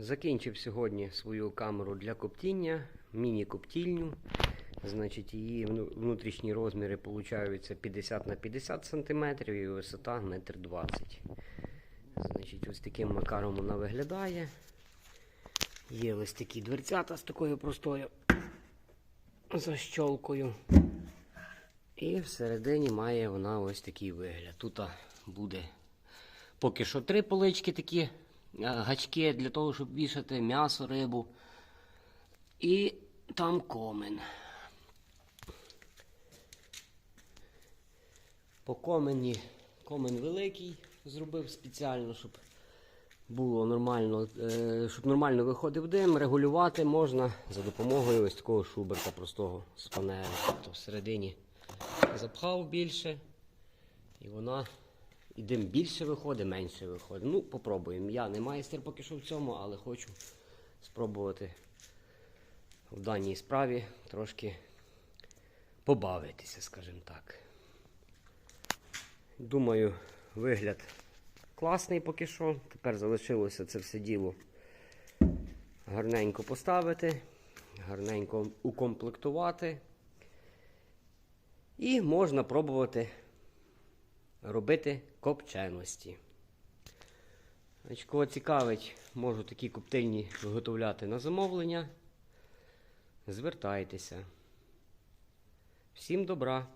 Закінчив сьогодні свою камеру для коптіння, міні-коптільню. Значить, її внутрішні розміри получаються 50 на 50 см і висота 1,20 м. Значить, ось таким макаром вона виглядає. Є ось такі дверцята з такою простою защолкою. І всередині має вона ось такий вигляд. Тут буде поки що три полички такі гачки для того, щоб вішати м'ясо, рибу. І там комен. По комені комен великий зробив спеціально, щоб було нормально, е, щоб нормально виходив дим, регулювати можна за допомогою ось такого шуберка простого з панелі. Тобто всередині запхав більше, і вона і дим більше виходить, менше виходить. Ну, попробуємо. Я не майстер поки що в цьому, але хочу спробувати в даній справі трошки побавитися, скажімо так. Думаю, вигляд класний поки що. Тепер залишилося це все діло гарненько поставити, гарненько укомплектувати. І можна пробувати робити копченості. Кого цікавить, можу такі коптильні виготовляти на замовлення. Звертайтеся. Всім добра!